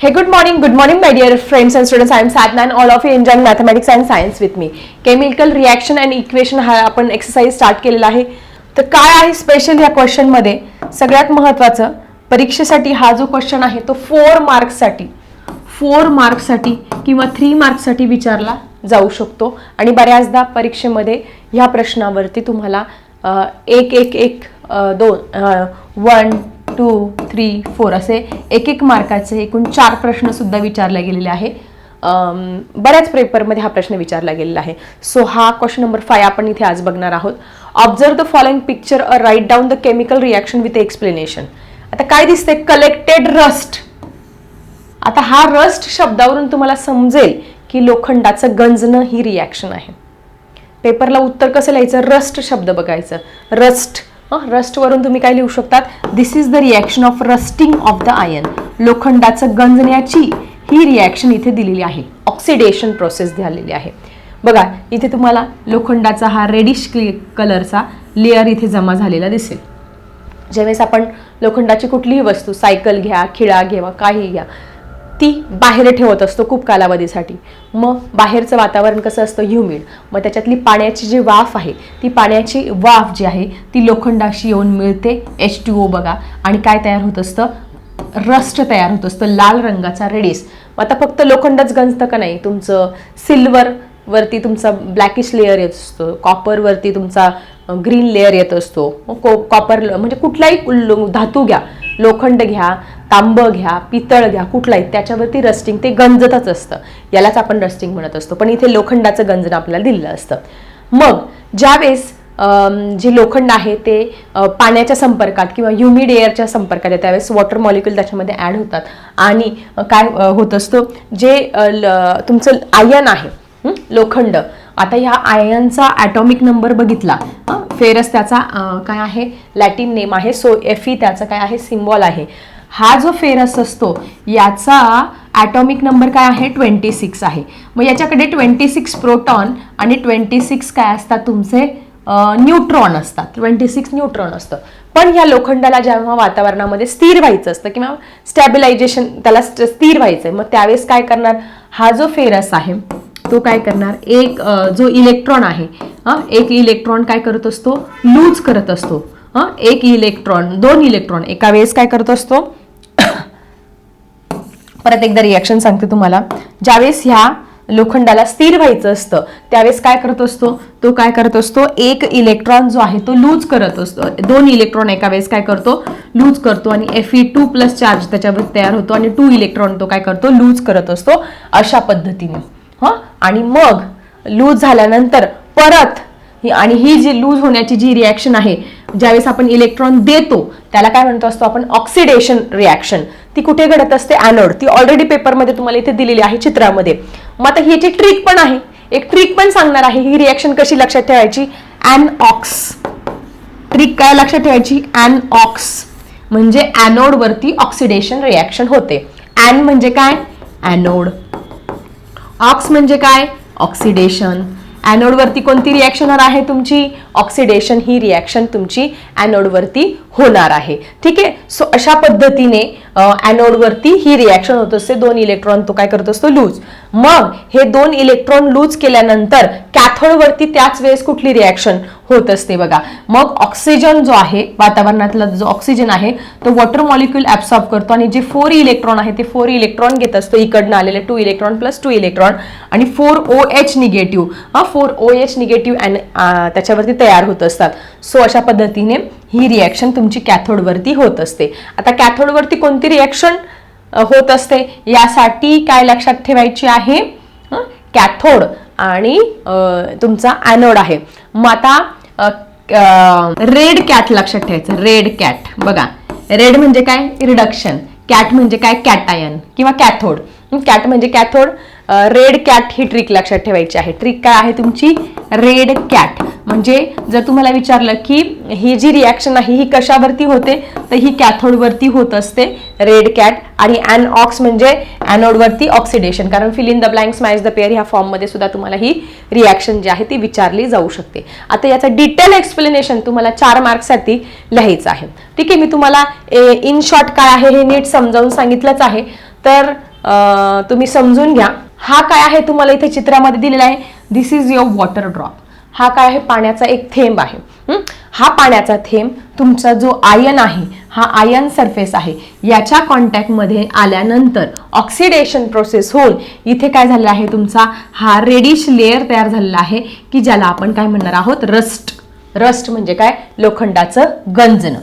Hey good morning good morning my dear friends and students I am Sadna and all of you enjoying mathematics and science with me. Chemical reaction and हा आपण exercise start केलेला आहे. तर काय आहे special या क्वेश्चनमध्ये सगळ्यात महत्त्वाचं परीक्षेसाठी हा जो क्वेश्चन आहे तो फोर मार्क्ससाठी फोर मार्क्ससाठी किंवा थ्री मार्क्ससाठी विचारला जाऊ शकतो. आणि बऱ्याचदा परीक्षेमध्ये ह्या प्रश्नावरती तुम्हाला एक एक एक दोन वन टू थ्री फोर असे एक एक मार्काचे एकूण चार प्रश्न सुद्धा विचारले गेलेले आहे. बऱ्याच पेपरमध्ये हा प्रश्न विचारला गेलेला आहे. सो हा क्वेश्चन नंबर फाय आपण इथे आज बघणार आहोत. Observe the following picture a write down the chemical reaction with explanation आता काय दिसते कलेक्टेड रस्ट आता हा रस्ट शब्दावरून तुम्हाला समजेल की लोखंडाचं गंजणं ही रिॲक्शन आहे. पेपरला उत्तर कसं लिहायचं? रस्ट शब्द बघायचं. रस्ट रस्टवरून तुम्ही काय लिहू शकतात? This is the reaction of rusting of the iron लोखंडाचं गंजण्याची ही रिॲक्शन इथे दिलेली आहे. ऑक्सिडेशन प्रोसेस झालेली आहे. बघा इथे तुम्हाला लोखंडाचा हा रेडिश कलरचा लेअर इथे जमा झालेला दिसेल. ज्यावेळेस आपण लोखंडाची कुठलीही वस्तू सायकल घ्या खिळा घ्या काही घ्या ती बाहेर ठेवत असतो खूप कालावधीसाठी. मग बाहेरचं वातावरण कसं असतं? ह्युमिड मग त्याच्यातली पाण्याची जी वाफ आहे ती पाण्याची वाफ जी आहे ती लोखंडाशी येऊन मिळते एच टी ओ बघा. आणि काय तयार होत असतं? रस्ट तयार होत असतं लाल रंगाचा रेडिस. मग आता फक्त लोखंडच गंजतं का नाही? तुमचं सिल्वर वरती तुमचा ब्लॅकिश लेअर येत असतो कॉपरवरती तुमचा ग्रीन लेअर येत असतो. कॉपर म्हणजे कुठलाही धातू घ्या लोखंड घ्या तांब घ्या पितळ घ्या कुठलाही त्याच्यावरती रस्टिंग ते गंजतच असतं. यालाच आपण रस्टिंग म्हणत असतो. पण इथे लोखंडाचं गंजन आपल्याला दिलेलं असतं. मग ज्यावेळेस जे लोखंड आहे ते पाण्याच्या संपर्कात किंवा ह्युमिड एअरच्या संपर्कात आहे त्यावेळेस वॉटर मॉलिक्युल त्याच्यामध्ये ॲड होतात. आणि काय होत असतो? जे ल- तुमचं आयन आहे लोखंड. आता ह्या आयनचा ॲटॉमिक नंबर बघितला. फेरस त्याचा काय आहे? लॅटिन नेम आहे. सो एफ ई त्याचं काय आहे? सिम्बॉल आहे. हा जो फेरस असतो याचा ॲटॉमिक नंबर काय आहे? ट्वेंटी सिक्स आहे. मग याच्याकडे ट्वेंटी सिक्स प्रोटॉन आणि ट्वेंटी सिक्स काय असतात तुमचे? न्यूट्रॉन असतात. ट्वेंटी सिक्स न्यूट्रॉन असतं. पण या लोखंडाला जेव्हा वातावरणामध्ये स्थिर व्हायचं असतं किंवा स्टॅबिलायझेशन त्याला स्थिर व्हायचं आहे मग त्यावेळेस काय करणार? हा जो फेरस आहे तो काय करणार? एक जो इलेक्ट्रॉन आहे एक इलेक्ट्रॉन काय करत असतो? लूज करत असतो. एक इलेक्ट्रॉन दोन इलेक्ट्रॉन एका वेळेस काय करत असतो? परत एकदा रिॲक्शन सांगते तुम्हाला. ज्यावेळेस ह्या लोखंडाला स्थिर व्हायचं असतं त्यावेळेस काय करत असतो? तो काय करत असतो? एक इलेक्ट्रॉन जो आहे तो लूज करत असतो. दोन इलेक्ट्रॉन एका वेळेस काय करतो? लूज करतो आणि F E two plus charge त्याच्यावर तयार होतो आणि टू इलेक्ट्रॉन तो काय करतो? लूज करत असतो. अशा पद्धतीने. हां? आणि मग लूज झाल्यानंतर परत आणि ही जी लूज होण्याची जी रिॲक्शन आहे ज्यावेळेस आपण इलेक्ट्रॉन देतो त्याला काय म्हणतो असतो आपण? ऑक्सिडेशन रिॲक्शन ती कुठे घडत असते? ॲनोड ती ऑलरेडी पेपरमध्ये तुम्हाला इथे दिलेली आहे चित्रामध्ये. मग आता ह्याची ट्रिक पण आहे एक ट्रिक पण सांगणार आहे ही रिॲक्शन कशी लक्षात ठेवायची? ॲन ऑक्स ट्रिक काय लक्षात ठेवायची? ॲन ऑक्स म्हणजे ॲनोड वरती ऑक्सिडेशन रिॲक्शन होते. ॲन म्हणजे काय? अॅनोड ऑक्स म्हणजे काय? ऑक्सिडेशन वरती कोणती रिॲक्शन होणार आहे तुमची? ऑक्सिडेशन ही रिॲक्शन तुमची वरती होणार आहे. ठीक आहे? सो अशा पद्धतीने वरती ही रिॲक्शन होत असते. दोन इलेक्ट्रॉन तो काय करत असतो? लूज मग हे दोन इलेक्ट्रॉन लूज केल्यानंतर कॅथोडवरती त्याच वेळेस कुठली रिॲक्शन होत असते बघा. मग ऑक्सिजन जो आहे वातावरणातला जो ऑक्सिजन आहे तो वॉटर मॉलिक्युल ॲब्सॉर्ब करतो आणि जे फोर इलेक्ट्रॉन आहे ते फोर इलेक्ट्रॉन घेत असतो. इकडनं आलेले two electron plus two electron आणि फोर ओ एच निगेटिव्ह हा four O H negative and त्याच्यावरती तयार होत असतात. सो अशा पद्धतीने ही रिॲक्शन तुमची कॅथोडवरती होत असते. आता कॅथोडवरती कोणती रिॲक्शन होत असते? यासाठी काय लक्षात ठेवायची आहे? कॅथोड आणि तुमचा ॲनोड आहे. मग आता रेड कॅट लक्षात ठेवायचं. रेड कॅट बघा. रेड म्हणजे काय? रिडक्शन कॅट म्हणजे काय? कॅटायन किंवा कॅथोड कॅट म्हणजे कॅथोड रेड कॅट ही ट्रिक लक्षात ठेवायची आहे. ट्रिक काय आहे तुमची? Red cat. म्हणजे जर तुम्हाला विचारलं की ही जी रिॲक्शन आहे ही कशावरती होते तर ही कॅथोडवरती होत असते रेड कॅट. आणि ॲन ऑक्स म्हणजे ॲनोडवरती ऑक्सिडेशन कारण fill in the blanks match the pair ह्या फॉर्ममध्ये सुद्धा तुम्हाला ही रिॲक्शन जी आहे ती विचारली जाऊ शकते. आता याचं डिटेल एक्सप्लेनेशन तुम्हाला चार मार्क्ससाठी लिहायचं आहे. ठीक आहे मी तुम्हाला इन शॉर्ट काय आहे हे नीट समजावून सांगितलंच आहे. तर तुम्ही समजून घ्या. हा काय आहे तुम्हाला इथे चित्रामध्ये दिलेला आहे? This is your water drop हा काय आहे? पाण्याचा एक थेंब आहे. हा? पाण्याचा थेंब तुमचा जो आयन आहे हा आयन सरफेस आहे. याच्या कॉन्टॅक्टमध्ये आल्यानंतर ऑक्सिडेशन प्रोसेस होऊन इथे काय झालेला आहे? तुमचा हा रेडिश लेअर तयार झालेला आहे की ज्याला आपण काय म्हणणार आहोत? रस्ट रस्ट म्हणजे काय? लोखंडाचं गंजणं.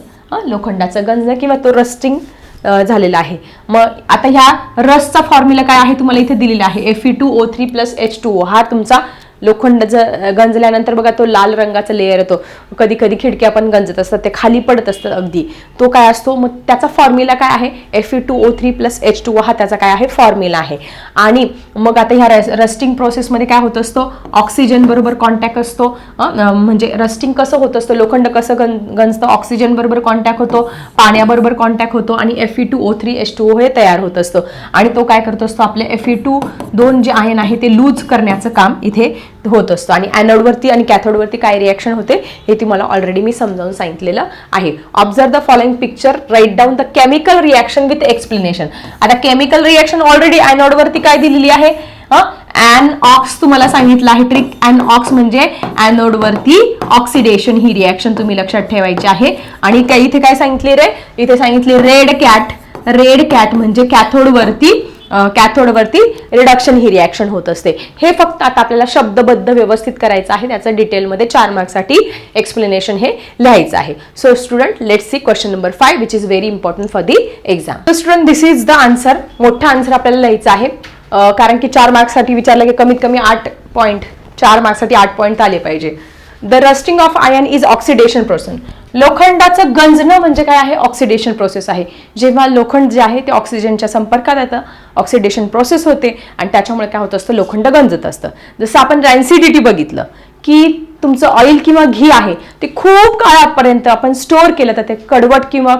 लोखंडाचं गंजणं किंवा तो रस्टिंग झालेला आहे. मग आता ह्या रसचा फॉर्म्युला काय आहे तुम्हाला इथे दिलेला आहे? F E two O three plus H two O हा तुमचा लोखंड ज गंजल्यानंतर बघा तो लाल रंगाचा लेअर येतो. कधी कधी खिडकी आपण गंजत असतात ते खाली पडत असतात अगदी. तो काय असतो? मग त्याचा फॉर्म्युला काय आहे? F E two O three plus H two हा त्याचा काय आहे? फॉर्म्युला आहे. आणि मग आता ह्या रस्टिंग प्रोसेसमध्ये काय होत असतो? ऑक्सिजन बरोबर कॉन्टॅक्ट असतो. म्हणजे रस्टिंग कसं होत असतं? लोखंड कसं गं गंजतं? ऑक्सिजन बरोबर कॉन्टॅक्ट होतो. पाण्याबरोबर कॉन्टॅक्ट होतो. आणि F E two O three H two O हे तयार होत असतो. आणि तो काय करत असतो? आपले एफ ई टू दोन जे आयन आहे ते लूज करण्याचं काम इथे होत असतो. आणि ॲनोडवरती आणि कॅथोडवरती काय रिॲक्शन होते हे तुम्हाला ऑलरेडी मी समजावून सांगितलेलं आहे. Observe the following picture write down the chemical reaction with explanation आता केमिकल रिॲक्शन ऑलरेडी ॲनोडवरती काय दिलेली आहे? अँड ऑक्स तुम्हाला सांगितलं आहे ट्रिक अँड ऑक्स म्हणजे ॲनोडवरती ऑक्सिडेशन ही रिॲक्शन तुम्ही लक्षात ठेवायची आहे. आणि काय इथे काय सांगितले रे? इथे सांगितले रेड कॅट रेड कॅट म्हणजे कॅथोडवरती कॅथोडवरती रिडक्शन ही रिॲक्शन होत असते. हे फक्त आता आपल्याला शब्दबद्ध व्यवस्थित करायचं आहे. त्याचं डिटेलमध्ये चार मार्क्ससाठी एक्सप्लेनेशन हे लिहायचं आहे. So student let see question number five which is very important for the exam student this is the answer मोठा आन्सर आपल्याला लिहायचा आहे. कारण की चार मार्क्ससाठी विचारलं की कमीत कमी आठ पॉईंट चार मार्क्ससाठी आठ पॉईंट आले पाहिजे. The rusting of iron is oxidation process लोखंडाचं गंजणं म्हणजे काय आहे? ऑक्सिडेशन प्रोसेस आहे. जेव्हा लोखंड जे आहे ते ऑक्सिजनच्या संपर्कात येतं. ऑक्सिडेशन प्रोसेस होते आणि त्याच्यामुळे काय होत असतं? लोखंड गंजत असतं. जसं आपण रॅन्सिडिटी बघितलं की तुमचं ऑइल किंवा घी आहे ते खूप काळापर्यंत आपण स्टोअर केलं तर ते कडवट किंवा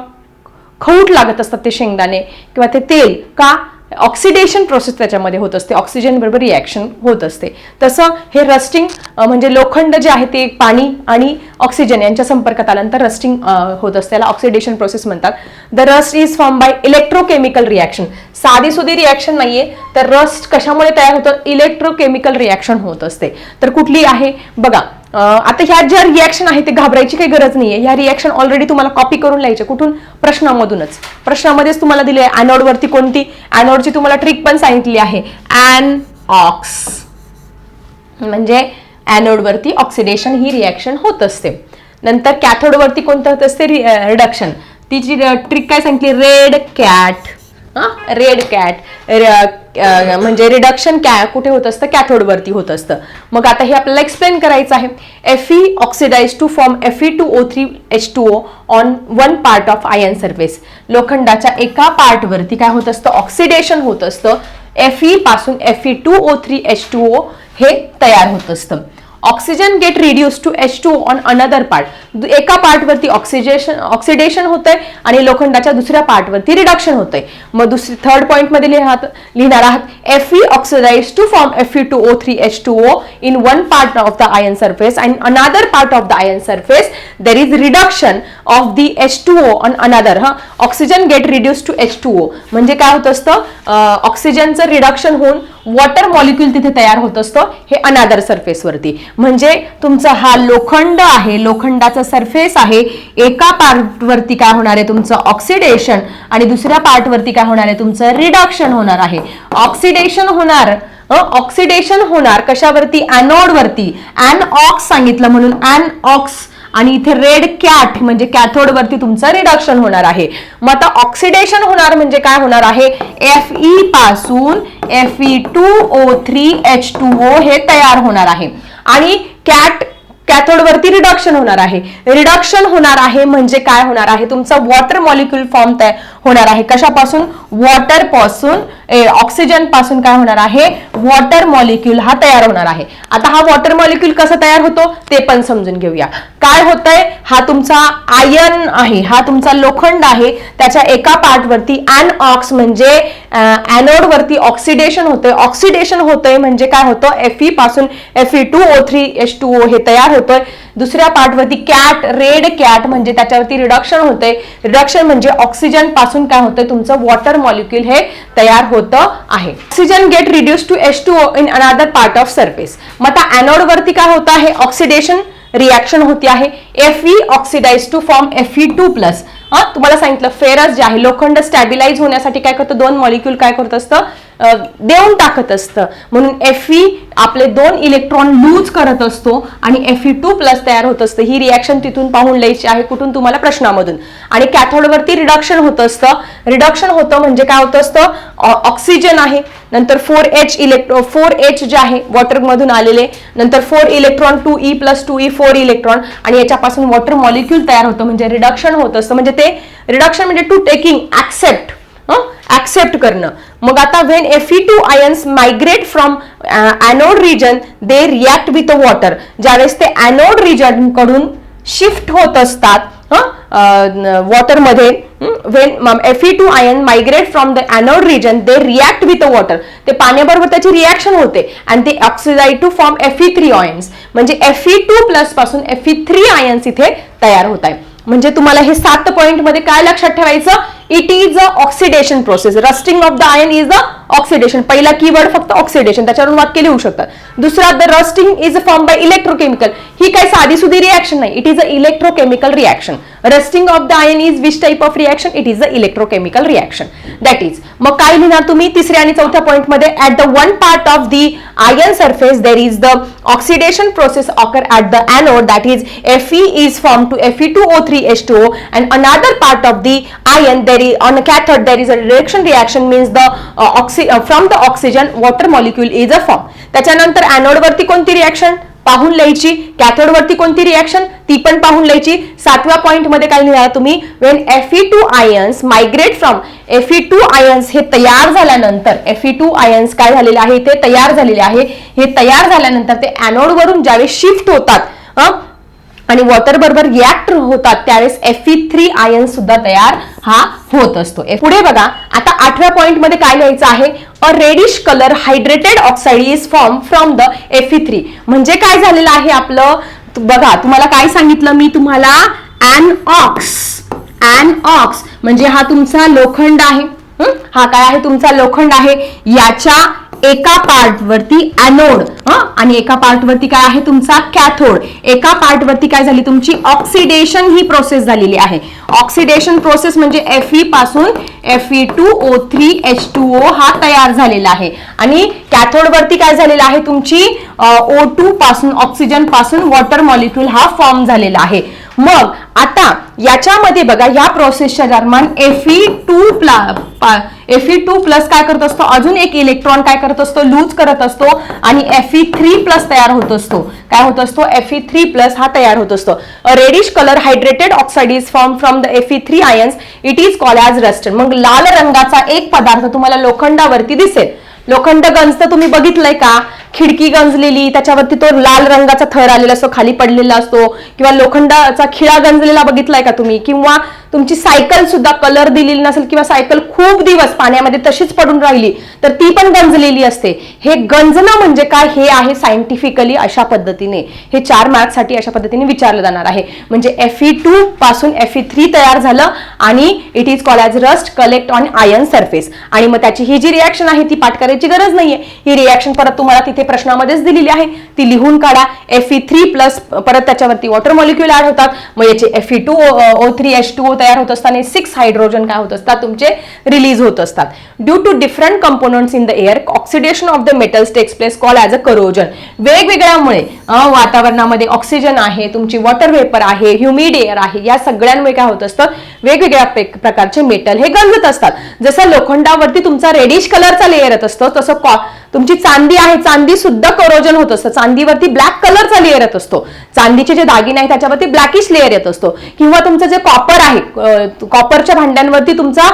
खऊट लागत असतात ते शेंगदाणे किंवा ते तेल. का? ऑक्सिडेशन प्रोसेस त्याच्यामध्ये होत असते. ऑक्सिजन बरोबर रिॲक्शन होत असते. तसं हे रस्टिंग म्हणजे लोखंड जे आहे ते पाणी आणि ऑक्सिजन यांच्या संपर्कात आल्यानंतर रस्टिंग होत असते. त्याला ऑक्सिडेशन प्रोसेस म्हणतात. The rust is form by electrochemical reaction साधी सुधी रिॲक्शन नाहीये. तर रस्ट कशामुळे तयार होतं? इलेक्ट्रोकेमिकल रिॲक्शन होत असते. तर कुठली आहे? बघा आता ह्या ज्या रिॲक्शन आहे ते घाबरायची काही गरज नाहीये. ह्या रिॲक्शन ऑलरेडी तुम्हाला कॉपी करून लिहायचे कुठून? प्रश्नामधूनच. प्रश्नामध्येच तुम्हाला दिले आहे वरती कोणती? ॲनोडची तुम्हाला ट्रिक पण सांगितली आहे. ॲन ऑक्स म्हणजे वरती ऑक्सिडेशन ही रिॲक्शन होत असते. नंतर कॅथोडवरती कोणतं होत असते? रिडक्शन तिची ट्रिक काय सांगितली? रेड कॅट रेड कॅट म्हणजे रिडक्शन कॅ कुठे होत असतं? कॅथोडवरती होत असतं. मग आता हे आपल्याला एक्सप्लेन करायचं आहे. F E oxidise to form F E two O three H two O on one part of iron surface लोखंडाच्या एका पार्टवरती काय होत असतं? ऑक्सिडेशन होत असतं. एफ ई पासून F E two O three H two O हे तयार होत असतं. Oxygen get reduce to H two on another part एका पार्टवरती ऑक्सिडेशन ऑक्सिडेशन होतंय आणि लोखंडाच्या दुसऱ्या पार्टवरती रिडक्शन होतंय. मग दुसरी थर्ड पॉईंटमध्ये लिहात लिहिणार आहात. F E oxidise to form F E two O three H two O in one part of the iron surface and another part of the iron surface there is reduction of the H two O on another हा? Oxygen get reduce to H two O म्हणजे काय होत असतं? ऑक्सिजनचं reduction होऊन water molecule तिथे तयार होत असतं हे अनादर सरफेसवरती म्हणजे तुमचा हा लोखंड आहे लोखंडाचा सरफेस आहे एका पार्टवरती काय होणार आहे तुमचं ऑक्सिडेशन आणि दुसऱ्या पार्टवरती काय होणार आहे तुमचं रिडक्शन होणार आहे. ऑक्सिडेशन होणार ऑक्सिडेशन होणार कशावरती? वरती. ॲन ऑक्स सांगितलं म्हणून ॲन ऑक्स आणि इथे रेड कॅट म्हणजे कॅथोड वरती तुमचं रिडक्शन होणार आहे. मग आता ऑक्सिडेशन होणार म्हणजे काय होणार आहे? एफ ई पासून F E two O three H two O हे तयार होणार आहे. आणि कॅट कॅथोडवरती रिडक्शन होणार आहे. रिडक्शन होणार आहे म्हणजे काय होणार आहे? तुमचं वॉटर मॉलिक्युल फॉर्म तयार होणार आहे? कशापासून? वॉटरपासून ऑक्सिजनपासून काय होणार आहे? वॉटर मॉलिक्युल हा तयार होणार आहे. आता हा वॉटर मॉलिक्युल कसा तयार होतो? ते पण समजून घेऊया. काय होतंय? हा तुमचा आयन आहे हा तुमचा लोखंड आहे. त्याच्या एका पार्टवरती ॲन ऑक्स म्हणजे अॅनोड वरती ऑक्सिडेशन होतंय. ऑक्सिडेशन होतंय म्हणजे काय होतं? एफ ई पासून F E two O three H two O हे तयार होतोय. दुसऱ्या पार्टवरती कॅट रेड कॅट म्हणजे त्याच्यावरती रिडक्शन होतंय. रिडक्शन म्हणजे ऑक्सिजनपासून पासून काय होतं तुमचं वॉटर मॉलिक्यूल हे तयार होतं आहे. Oxygen get reduce to H two in another part of surface मग आता अॅनोड वरती काय होतं आहे? ऑक्सिडेशन रिॲक्शन होती आहे. F E oxidise to form F E two plus तुम्हाला सांगितलं फेरस जे आहे लोखंड स्टॅबिलाईज होण्यासाठी काय करतं? दोन मॉलिक्यूल काय करत असतं? देऊन टाकत असतं. म्हणून एफ ई आपले दोन इलेक्ट्रॉन लूज करत असतो आणि एफ ई टू प्लस तयार होत असतं. ही रिॲक्शन तिथून पाहून लिहायची आहे कुठून तुम्हाला प्रश्नामधून. आणि कॅथोडवरती रिडक्शन होत असतं. रिडक्शन होतं म्हणजे काय होत असतं? ऑक्सिजन आहे. नंतर four H electro four H जे आहे वॉटरमधून आलेले. नंतर four electron two E plus two E four electron आणि याच्यापासून वॉटर मॉलिक्यूल तयार होतं. म्हणजे रिडक्शन होत असतं. म्हणजे ते रिडक्शन म्हणजे टू टेकिंग ऍक्सेप्ट ऍक्सेप्ट करणं. मग आता when F E two ions migrate from anode region they react with water ज्यावेळेस ते अॅनोड रिजनकडून शिफ्ट होत असतात वॉटरमध्ये when F E two ion migrate from the anode region they react with water ते पाण्याबरोबर त्याची रिॲक्शन होते आणि ते oxidised to form F E three ions म्हणजे एफ ई टू प्लसपासून एफ ई थ्री आयन्स इथे तयार होत आहे म्हणजे तुम्हाला हे सात पॉईंटमध्ये काय लक्षात ठेवायचं? It is a oxidation process rusting of the iron is the oxidation पहिला कीवर्ड फक्त ऑक्सिडेशन त्याच्यावरून वाक्य लिहू शकतात दुसरा the rusting is form by electrochemical ही काही साधी सुधी रिॲक्शन नाही. It is a electrochemical reaction rusting of the iron is which type of reaction it is a electrochemical reaction that is मग काय लिहिणार तुम्ही? तिसऱ्या आणि चौथ्या पॉइंटमध्ये at the one part of the iron surface there is the oxidation process occur at the anode. That is Fe is formed to Fe2O3H2O and another part of the ion there is on a cathode there is a reduction reaction means the uh, oxy uh, from the oxygen water molecule is a form. त्याच्यानंतर anode वरती कोणती reaction पाहून लिहायची. Cathode वरती कोणती reaction ती पण पाहून लिहायची. सातव्या पॉइंटमध्ये काय लिहा तुम्ही? When F E two ions migrate from F E two ions हे तयार झाल्यानंतर एफ ई टू आयन्स काय झालेले आहे? ते तयार झालेले आहे. हे तयार झाल्यानंतर ते अॅनोड वरून ज्यावेळेस शिफ्ट होतात आणि वॉटर बरोबर रिॲक्ट होतात त्यावेळेस एफ ई थ्री आयन सुद्धा तयार हा होत असतो. पुढे बघा आता आठव्या पॉइंटमध्ये काय लिहायचं आहे? A reddish colour hydrated oxide is form from the F E three म्हणजे काय झालेलं आहे आपलं? बघा तुम्हाला काय सांगितलं मी? तुम्हाला अॅन ऑक्स अॅन ऑक्स म्हणजे हा तुमचा लोखंड आहे. हा? काय आहे? तुमचा लोखंड आहे. याच्या एका पार्टवरती अॅनोड आणि एका पार्टवरती काय आहे? तुमचा कॅथोड एका पार्टवरती काय झाली? तुमची ऑक्सिडेशन ही प्रोसेस झालेली आहे. ऑक्सिडेशन प्रोसेस म्हणजे एफ ई पासून F E two O three H two O हा तयार झालेला आहे. आणि कॅथोडवरती काय झालेलं आहे? तुमची ओ टू पासून ऑक्सिजनपासून वॉटर मॉलिक्यूल हा फॉर्म झालेला आहे. मग आता याच्यामध्ये बघा या प्रोसेसच्या दरम्यान F E two F E two plus काय करत असतो? अजून एक इलेक्ट्रॉन काय करत असतो? लूज करत असतो आणि एफ ई थ्री प्लस तयार होत असतो. काय होत असतो? एफ ई थ्री प्लस हा तयार होत असतो. Reddish colour hydrated oxide is form from the F E three ions it is call as rust मग लाल रंगाचा एक पदार्थ तुम्हाला लोखंडावरती दिसेल. लोखंड गंज तर तुम्ही बघितलंय का? खिडकी गंजलेली त्याच्यावरती तो लाल रंगाचा थर आलेला असतो खाली पडलेला असतो किंवा लोखंडाचा खिळा गंजलेला बघितलाय का तुम्ही? किंवा तुमची सायकल सुद्धा कलर दिलेली नसेल किंवा सायकल खूप दिवस पाण्यामध्ये तशीच पडून राहिली तर ती पण गंजलेली असते. हे गंजणं म्हणजे काय? हे आहे सायंटिफिकली अशा पद्धतीने. हे चार मार्क्ससाठी अशा पद्धतीने विचारलं जाणार आहे. म्हणजे एफ ई टू पासून एफ ई थ्री तयार झालं आणि it is call as rust collect on iron surface आणि मग त्याची ही जी रिॲक्शन आहे ती पाठ करायची गरज नाहीये. ही रिॲक्शन परत तुम्हाला तिथे प्रश्नामध्येच दिलेली आहे. ती लिहून काढा. एफ ई थ्री प्लस परत त्याच्यावरती वॉटर मॉलिक्युल ऍड होतात. मग याचे F E two O three H two O तयार होत असतात आणि सिक्स हायड्रोजन काय होत असतात? तुमचे रिलीज होत असतात. Due to different components in the air oxidation of the metals takes place call as a corrosion वेगवेगळ्यामुळे वातावरणामध्ये ऑक्सिजन आहे तुमची वॉटर वेपर आहे ह्युमिड एअर आहे या सगळ्यांमुळे काय होत असतं? वेगवेगळ्या प्रकारचे मेटल हे गंजत असतात. जसं लोखंडावरती तुमचा रेडिश कलरचा लेअर येत असतो तसं कॉ- तुमची चांदी आहे चांदी सुद्धा करोजन होत असतं. चांदीवरती ब्लॅक कलरचा लेअर येत असतो. चांदीचे जे दागिने आहेत त्याच्यावरती ब्लॅकिश लेअर येत असतो. किंवा तुमचं जे कॉपर आहे कॉपरच्या भांड्यांवरती तुमचा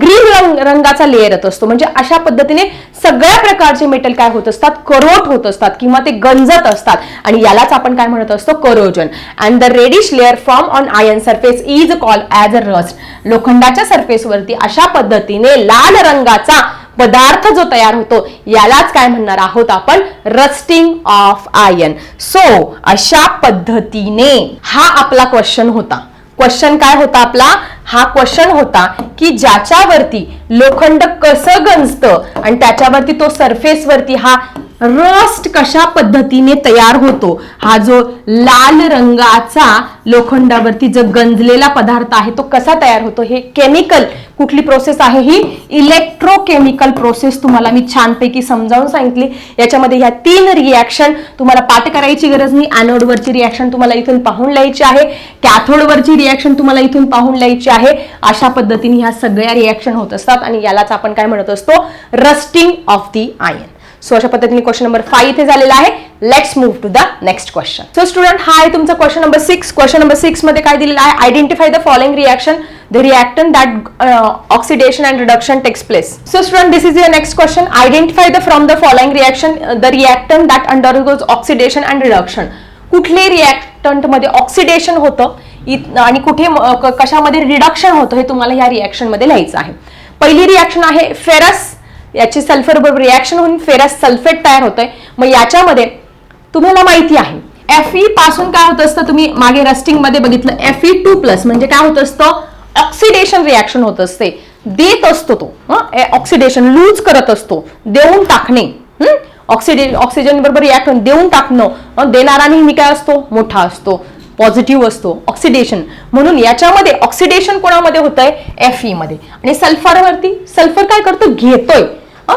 ग्रीन रंग रंगाचा लेअर येत असतो. म्हणजे अशा पद्धतीने सगळ्या प्रकारचे मेटल काय होत असतात? करोट होत असतात किंवा ते गंजत असतात. आणि यालाच आपण काय म्हणत असतो? Corrosion and the reddish layer form on iron surface is call as a rust लोखंडाच्या सरफेसवरती अशा पद्धतीने लाल रंगाचा पदार्थ जो तयार होतो यालाच काय म्हणणार आहोत आपण? रस्टिंग ऑफ आयन सो अशा पद्धतीने हा आपला क्वेश्चन होता. क्वेश्चन काय होता आपला? हा क्वेश्चन होता की ज्याच्यावरती लोखंड कसं गंजतं आणि त्याच्यावरती तो सरफेस वरती हा रस्ट कशा पद्धतीने तयार होतो? हा जो लाल रंगाचा लोखंडावरती जो गंजलेला पदार्थ आहे तो कसा तयार होतो? हे केमिकल कुठली प्रोसेस आहे? ही इलेक्ट्रोकेमिकल प्रोसेस तुम्हाला मी छानपैकी समजावून सांगितली. याच्यामध्ये ह्या तीन रिॲक्शन तुम्हाला पाठ करायची गरज नाही. अॅनोडवरची रिॲक्शन तुम्हाला इथून पाहून लिहायची आहे. कॅथोडवरची रिॲक्शन तुम्हाला इथून पाहून लिहायची आहे. अशा पद्धतीने ह्या सगळ्या रिॲक्शन होत असतात आणि यालाच आपण काय म्हणत असतो? Rusting of the iron so अशा पद्धतीने क्वेश्चन नंबर फाईव्ह इथे झालेला आहे. Let's move to the next question so student हा आहे तुमचा question number six question number सिक्समध्ये काय दिलेलं आहे? Identify the following reaction the reactant that oxidation and reduction takes place so student this is your next question identify the from the following reaction the reactant that undergoes oxidation and reduction कुठले रिॲक्टंटमध्ये oxidation होतं? आणि कुठे कशामध्ये reduction होतं? हे तुम्हाला ह्या रिॲक्शनमध्ये लिहायचं आहे. पहिली रिॲक्शन आहे फेरस याची सल्फर बरोबर रिॲक्शन होऊन फेरस सल्फेट तयार होतंय. मग याच्यामध्ये तुम्हाला माहिती आहे एफ ई पासून काय होत असतं तुम्ही मागे रस्टिंगमध्ये बघितलं एफ ई टू प्लस म्हणजे काय होत असतं? ऑक्सिडेशन रिॲक्शन होत असते. देत असतो तो ऑक्सिडेशन लूज करत असतो. देऊन टाकणे ऑक्सिडे ऑक्सिजन बरोबर रिॲक्ट होऊन देऊन टाकणं. देणारा नेहमी काय असतो? मोठा असतो पॉझिटिव्ह असतो ऑक्सिडेशन म्हणून याच्यामध्ये ऑक्सिडेशन कोणामध्ये होतंय? एफ ई मध्ये. आणि सल्फरवरती सल्फर काय करतो? घेतोय.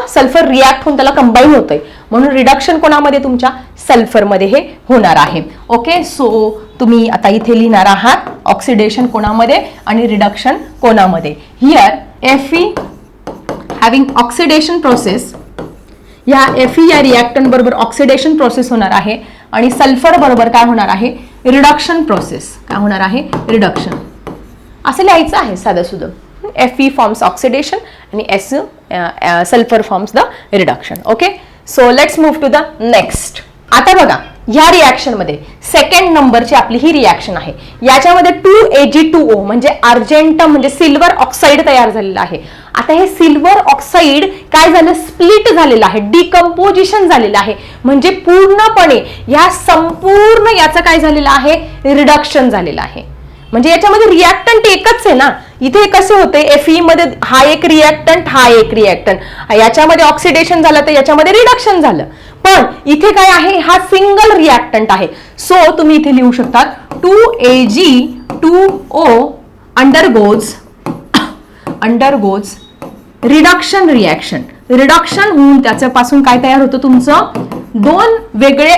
सल्फर रिॲक्ट होऊन त्याला कंबाईन होतंय. म्हणून रिडक्शन कोणामध्ये तुमच्या? सल्फरमध्ये हे होणार आहे. ओके सो तुम्ही आता इथे लिहिणार आहात ऑक्सिडेशन कोणामध्ये आणि रिडक्शन कोणामध्ये. Here F E having oxidation process या एफ ई या रिॲक्टन बरोबर ऑक्सिडेशन प्रोसेस होणार आहे. आणि सल्फर बरोबर काय होणार आहे? रिडक्शन प्रोसेस काय होणार आहे? रिडक्शन असं लिहायचं आहे साधं सुधं एफ ई फॉर्म्स ऑक्सिडेशन आणि S sulphur forms the reduction okay So let's move to the next आता बघा ह्या रिॲक्शनमध्ये सेकंड नंबरची आपली ही रिॲक्शन आहे. याच्यामध्ये to A G two O म्हणजे अर्जेंटम म्हणजे सिल्वर ऑक्साईड तयार झालेलं आहे. आता हे सिल्वर ऑक्साईड काय झालं? स्प्लिट झालेलं आहे. डिकम्पोजिशन झालेलं आहे. म्हणजे पूर्णपणे या संपूर्ण याचं काय झालेलं आहे? रिडक्शन झालेलं आहे. म्हणजे याच्यामध्ये रिॲक्टंट एकच आहे ना? इथे कसे होते? एफमध्ये हा एक रिॲक्टंट हा एक रिॲक्टंट याच्यामध्ये ऑक्सिडेशन झालं तर याच्यामध्ये रिडक्शन झालं. पण इथे काय आहे? हा सिंगल रिॲक्टंट आहे. सो तुम्ही इथे लिहू शकतात two A G two O undergoes undergoes reduction reaction reduction होऊन त्याच्यापासून काय तयार होतं तुमचं? दोन वेगळे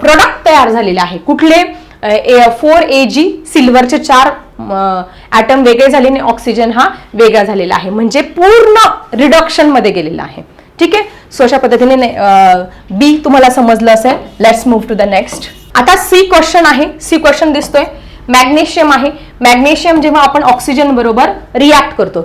प्रोडक्ट तयार झालेले आहे. कुठले? फोर ए जी सिल्वरचे चार ॲटम वेगळे झाले आणि ऑक्सिजन हा वेगळा झालेला आहे. म्हणजे पूर्ण रिडक्शनमध्ये गेलेला आहे. ठीक आहे? सो अशा पद्धतीने बी तुम्हाला समजलं असेल. Let's move to the next आता सी क्वेश्चन आहे. सी क्वेश्चन दिसतोय. मॅग्नेशियम आहे. मॅग्नेशियम जेव्हा आपण ऑक्सिजन बरोबर रिॲक्ट करतो.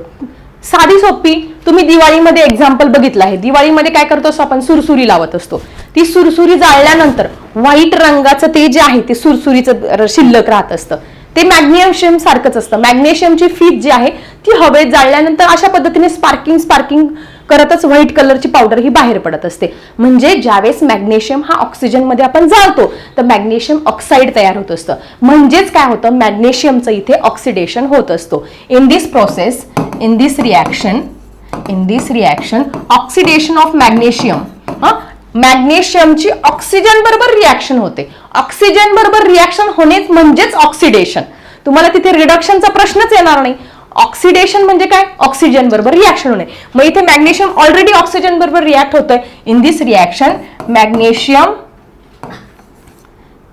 साधी सोपी तुम्ही दिवाळीमध्ये एक्झाम्पल बघितलं आहे. दिवाळीमध्ये काय करतो असतो आपण? सुरसुरी लावत असतो. ती सुरसुरी जाळल्यानंतर व्हाईट रंगाचं ते जे आहे ते सुरसुरीचं शिल्लक राहत असतं. ते मॅग्नेशियम सारखंच असतं. मॅग्नेशियमची फीत जी आहे ती हवेत जाळल्यानंतर अशा पद्धतीने स्पार्किंग स्पार्किंग करतच व्हाईट कलरची पावडर ही बाहेर पडत असते. म्हणजे ज्यावेळेस मॅग्नेशियम हा ऑक्सिजनमध्ये आपण जाळतो तर मॅग्नेशियम ऑक्साईड तयार होत असतं. म्हणजेच काय होतं? मॅग्नेशियमचं इथे ऑक्सिडेशन होत असतो. In this process in this reaction in this reaction oxidation of magnesium मॅग्नेशियमची oxygen बरोबर रिॲक्शन होते. ऑक्सिजन बरोबर रिॲक्शन होणेच म्हणजेच ऑक्सिडेशन तुम्हाला तिथे रिडक्शनचा प्रश्नच येणार नाही. ऑक्सिडेशन म्हणजे काय? ऑक्सिजन बरोबर रिॲक्शन होणे. मग इथे मॅग्नेशियम ऑलरेडी ऑक्सिजन बरोबर रिॲक्ट होतंय. In this reaction magnesium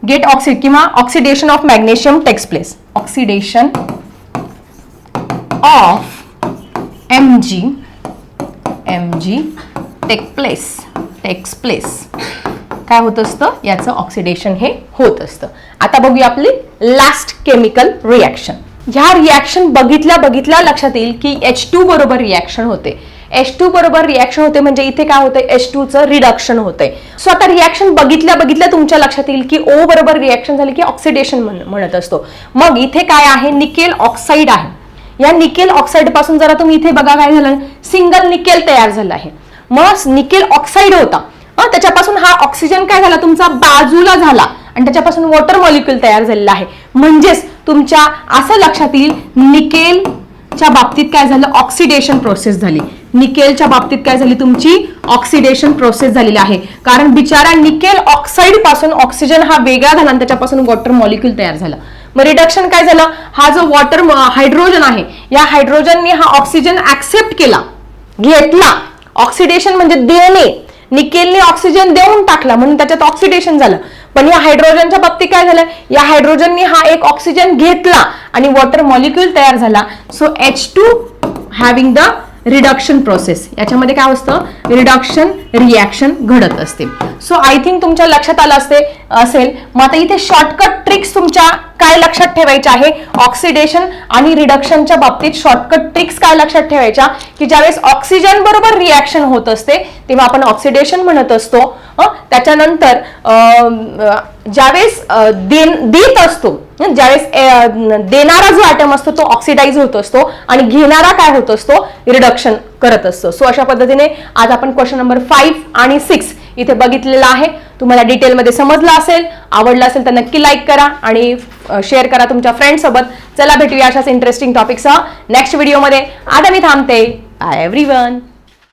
get oxide किंवा oxidation of magnesium takes place oxidation of M G M G take place takes place काय होत असतं? याचं ऑक्सिडेशन हे होत असतं. आता बघूया आपली लास्ट केमिकल रिॲक्शन ह्या रिॲक्शन बघितल्या बघितल्या लक्षात येईल की एच टू बरोबर रिॲक्शन होते. एच टू बरोबर रिॲक्शन होते म्हणजे इथे काय होतं एच टूचं रिडक्शन होतंय. सो आता रिॲक्शन बघितल्या बघितल्या तुमच्या लक्षात येईल की ओ बरोबर रिॲक्शन झाली की ऑक्सिडेशन म्हणत असतो. मग इथे काय आहे? निकेल ऑक्साईड आहे. या निकेल ऑक्साईडपासून जरा तुम्ही इथे बघा काय झालं सिंगल निकेल तयार झालं आहे. मग निकेल ऑक्साईड होता. त्याच्यापासून हा ऑक्सिजन काय झाला? तुमचा बाजूला झाला. आणि त्याच्यापासून वॉटर मॉलिक्युल तयार झालेला आहे. म्हणजेच तुमच्या असं लक्षात येईल निकेलच्या बाबतीत काय झालं? ऑक्सिडेशन प्रोसेस झाली. निकेलच्या बाबतीत काय झाली? तुमची ऑक्सिडेशन प्रोसेस झालेली आहे. कारण बिचारा निकेल ऑक्साईडपासून ऑक्सिजन हा वेगळा झाला आणि त्याच्यापासून वॉटर मॉलिक्यूल तयार झालं. मग रिडक्शन काय झालं? हा जो वॉटर हायड्रोजन आहे या हायड्रोजनने हा ऑक्सिजन ऍक्सेप्ट केला. घेतला. ऑक्सिडेशन म्हणजे डीएनए निकेलने ऑक्सिजन देऊन टाकला म्हणून त्याच्यात ऑक्सिडेशन झालं. पण या हायड्रोजनच्या बाबतीत काय झालं? या हायड्रोजनने हा एक ऑक्सिजन घेतला आणि वॉटर मॉलिक्यूल तयार झाला. So H two having the reduction process याच्यामध्ये काय असतं? रिडक्शन रिॲक्शन घडत असते. सो आय थिंक तुमच्या लक्षात आलं असते असेल. मग आता इथे शॉर्टकट ट्रिक्स तुमच्या काय लक्षात ठेवायच्या आहे? ऑक्सिडेशन आणि रिडक्शनच्या बाबतीत शॉर्टकट ट्रिक्स काय लक्षात ठेवायच्या? की ज्यावेळेस ऑक्सिजन बरोबर रिॲक्शन होत असते तेव्हा आपण ऑक्सिडेशन म्हणत असतो. त्याच्यानंतर ज्यावेळेस देन देत असतो ज्यावेळेस देणारा जो ॲटम असतो तो ऑक्सिडाईज होत असतो आणि घेणारा काय होत असतो? रिडक्शन करत असतो. सो अशा पद्धतीने आज आपण क्वेश्चन नंबर फाईव्ह आणि सिक्स इथे बघितलेला आहे. तुम्हाला डिटेलमध्ये समजलं असेल आवडलं असेल तर नक्की लाईक करा आणि शेअर करा तुमच्या फ्रेंडसोबत चला भेटूया अशाच इंटरेस्टिंग टॉपिकसह नेक्स्ट व्हिडिओमध्ये आता मी थांबते. Bye every